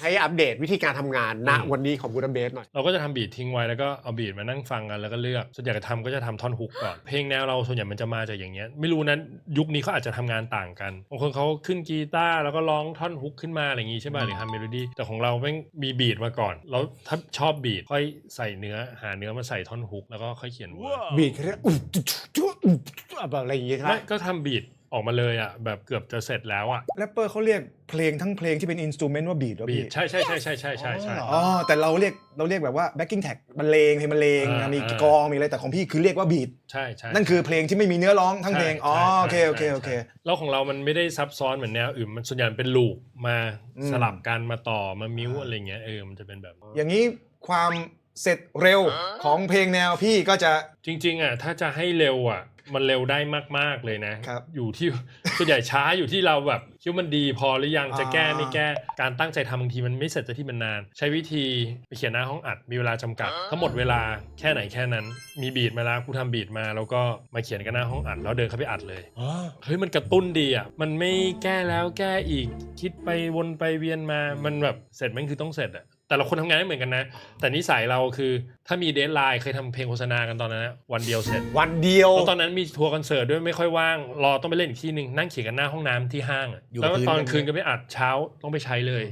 ให้อัปเดตวิธีการทำงานณอืม วันนี้ของบูดาเบสหน่อย เราก็จะทำบีททิ้งไว้แล้วก็เอาบีทมานั่งฟังกันแล้วก็เลือก ส่วนใหญ่จะทำก็จะทำท่อนฮุกก่อน เพลงแนวเราส่วนใหญ่มันจะมาจากอย่างเงี้ย ไม่รู้นะยุคนี้เขาอาจจะทำงานต่างกันบางคนเขาขึ้นกีตาร์แล้วก็ร้องท่อนฮุกขึ้นมาอะไรอย่างงี้ใช่ป่ะหรือทำเมโลดี้แต่ของเราแม่งมีบีทมาก่อนแล้วถ้าชอบบีทค่อยใส่เนื้อหาเนื้อมาใส่ท่อนฮุกแล้วก็ค่อยเขียนเวอร์ บีทเขาเรียกอุ๊ยจุ๊จุ๊จุ๊อุ๊ยแบบอะไรอย่างเงี้ยใช่ไหม ไม่ก็ทำบีท ออกมาเลยอะแบบเกือบจะเสร็จแล้วอะแรปเปอร์เขาเรียกเพลงทั้งเพลงที่เป็นอินสตูเมนต์ว่าบีทว่าบีพี่ทใช่ใช่ใช่ใช่ใช่ใช่ใช่อ๋อแต่เราเรียกเราเรียกแบบว่า backing tag บรรเลงเพลงบรรเลงอ่ามีอ่ากลองมีอะไรแต่ของพี่คือเรียกว่าบีทใช่ใช่นั่นคือเพลงที่ไม่มีเนื้อร้องทั้งเพลงใช่อ๋อใช่โอเคใช่โอเคโอเค ใช่แล้วของเรามันไม่ได้ซับซ้อนเหมือนแนวอื่นมันส่วนใหญ่เป็นลูปมาอืม สลับกันมาต่อมามิวอะไรเงี้ยเออมันจะเป็นแบบ อย่างนี้ความเสร็จเร็วของเพลงแนวพี่ก็จะจริงๆอะถ้าจะให้เร็วอะ มันเร็วได้มาก ๆ เลยนะครับอยู่ที่ ส่วนใหญ่ช้าอยู่ที่เราแบบคิดว่ามันดีพอหรือยังจะแก้อ่าไม่แก้การตั้งใจทำบางทีมันไม่เสร็จแต่ที่มันนาน ใช้วิธีไปเขียนหน้าห้องอัดมีเวลาจำกัด ทั้งหมดเวลาแค่ไหนแค่นั้น มีบีทมาแล้วกูทำบีทมา แล้วก็มาเขียนกันหน้าห้องอัด แล้วเดินเข้าไปอัดเลย เฮ้ยมันกระตุ้นดีอะ มันไม่แก้แล้วแก้อีก คิดไปวนไปเวียนมา มันแบบเสร็จมันคือต้องเสร็จอะ แต่ละคนทำงานไม่เหมือนกันนะ แต่นิสัยเราคือถ้ามีเดทไลน์เคยทำเพลงโฆษณากันตอนนั้นนะวันเดียวเสร็จวันเดียว แล้วตอนนั้นมีทัวร์คอนเสิร์ตด้วยไม่ค่อยว่าง รอต้องไปเล่นอีกที่หนึ่งนั่งเขียนกันหน้าห้องน้ำที่ห้างอะอยู่แล้วกับพื้นตอนกันคืนก็ไปอัดเช้าต้องไปใช้เลย